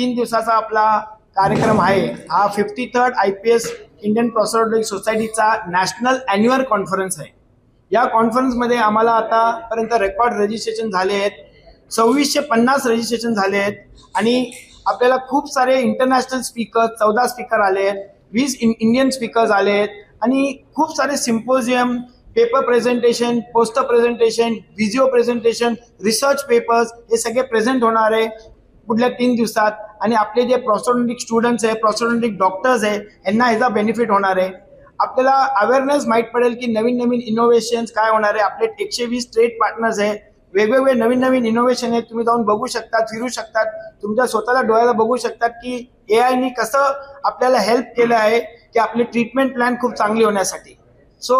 तीन दिवसाचा आपला कार्यक्रम आहे. हा fifty third I P S Indian prosthodontic सोसायटीचा नॅशनल अॅन्युअल कॉन्फरन्स आहे. या कॉन्फरन्समध्ये आम्हाला आतापर्यंत रेकॉर्ड रजिस्ट्रेशन झाले आहेत. सव्वीसशे पन्नास रजिस्ट्रेशन झाले आहेत. आणि आपल्याला खूप सारे इंटरनॅशनल स्पीकर चौदा स्पीकर आले आहेत. वीस इन इंडियन स्पीकर्स आले आहेत. आणि खूप सारे symposium paper presentation poster presentation video presentation research papers हे सगळे प्रेझेंट होणार आहे. पुढल्या तीन दिवसात आणि आपले जे प्रॉस्टोडॉन्टिक स्टुडंट्स आहे प्रॉस्टोडॉन्टिक डॉक्टर्स आहे यांना ह्याचा बेनिफिट होणार आहे. आपल्याला अवेअरनेस माहीत पडेल की नवीन नवीन इनोव्हेशन्स काय होणार आहे. आपले एकशे वीस ट्रेड पार्टनर्स आहे. वेगवेगळे नवीन नवीन इनोव्हेशन आहेत. तुम्ही जाऊन बघू शकतात फिरू शकतात. तुमच्या स्वतःला डोळ्याला बघू शकतात की ए आयनी कसं आपल्याला हेल्प केलं आहे की आपली ट्रीटमेंट प्लॅन खूप चांगली होण्यासाठी. सो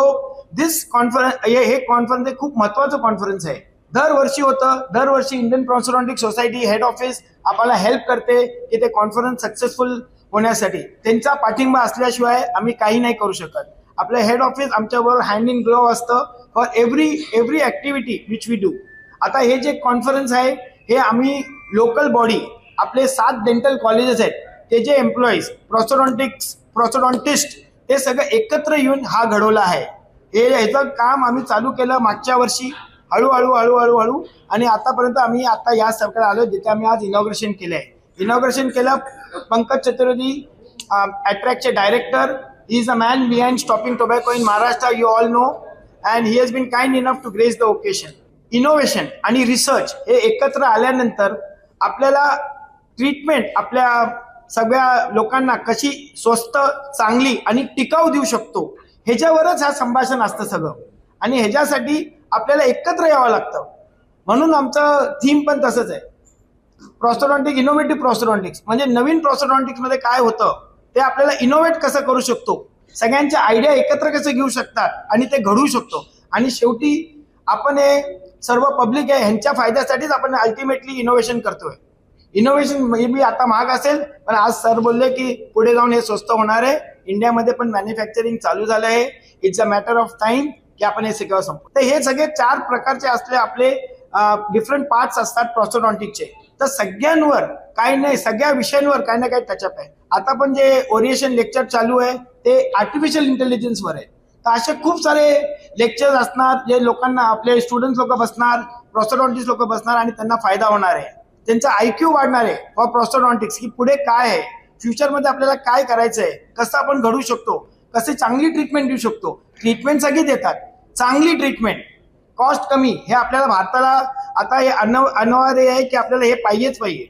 दिस कॉन्फरन्स हे हे कॉन्फरन्स हे खूप महत्वाचं कॉन्फरन्स आहे. दरवर्षी होतं. दरवर्षी Indian prosthodontic society head office आपल्याला हेल्प करते की ते कॉन्फरन्स सक्सेसफुल होण्यासाठी. त्यांचा पाठिंबा असल्याशिवाय आम्ही काही नाही करू शकत. आपलं हेड ऑफिस आमच्याबरोबर हँड इन ग्लोव असतं for every every activity which we do आता हे जे कॉन्फरन्स आहे हे आम्ही लोकल बॉडी आपले सात डेंटल कॉलेजेस आहेत. ते जे एम्प्लॉईज प्रॉसोडॉन्टिक्स प्रॉसोडॉन्टिस्ट ते सगळं एकत्र येऊन हा घडवला आहे. हे ह्याचं काम आम्ही चालू केलं मागच्या वर्षी. हळूहळू हळूहळू हळू आणि आतापर्यंत आम्ही आता या सरकार आलो जिथे आम्ही आज इनॉग्रेशन केलं आहे इनॉग्रेशन केलं Pankaj Chaturvedi अट्रॅक्टचे director is a man behind stopping tobacco in Maharashtra you all know and he has been kind enough to grace the occasion innovation आणि रिसर्च हे एकत्र आल्यानंतर आपल्याला ट्रीटमेंट आपल्या सगळ्या लोकांना कशी स्वस्त चांगली आणि टिकाऊ देऊ शकतो ह्याच्यावरच हा संभाषण असतं सगळं. आणि ह्याच्यासाठी आपल्याला एकत्र यावं लागतं. म्हणून आमचं थीम पण तसंच आहे. प्रॉस्टोडॉन्टिक इनोव्हेटिव्ह प्रॉस्टोडॉन्टिक्स म्हणजे नवीन प्रॉस्टोडॉन्टिक्समध्ये काय होतं ते आपल्याला इनोव्हेट कसं करू शकतो? सगळ्यांच्या आयडिया एकत्र कसं घेऊ शकतात आणि ते घडवू शकतो? आणि शेवटी आपण हे सर्व पब्लिक आहे ह्यांच्या फायद्यासाठीच आपण अल्टिमेटली इनोव्हेशन करतोय. इनोव्हेशन मे बी आता महाग असेल पण आज सर बोलले की पुढे जाऊन हे स्वस्त होणार आहे. इंडियामध्ये पण मॅन्युफॅक्चरिंग चालू झालं आहे. It's a matter of time की आपण हे सगळं संपू तर हे सगळे चार प्रकारचे असले आपले डिफरंट पार्ट्स असतात प्रॉस्टोडॉन्टिकचे तर सगळ्यांवर काही नाही सगळ्या विषयांवर काही ना काही टचअप आहे. आता पण जे ओरिएशन लेक्चर चालू आहे ते आर्टिफिशियल इंटेलिजन्सवर आहे. तर असे खूप सारे लेक्चर्स असणार जे लोकांना आपले स्टुडंट लोक बसणार प्रॉस्टोडॉन्टिक्स लोक बसणार आणि त्यांना फायदा होणार आहे. त्यांचा आयक्यू वाढणार आहे फॉर प्रॉस्टोडॉन्टिक्स की पुढे काय आहे? फ्युचरमध्ये आपल्याला काय करायचं आहे कसं आपण घडू शकतो? कसे चांगली ट्रीटमेंट देऊ शकतो? ट्रीटमेंट सगळी देतात. चांगली ट्रीटमेंट कॉस्ट कमी. हे आपल्याला भारताला आता हे अनव अनिवार्य आहे की आपल्याला हे पाहिजेच पाहिजे.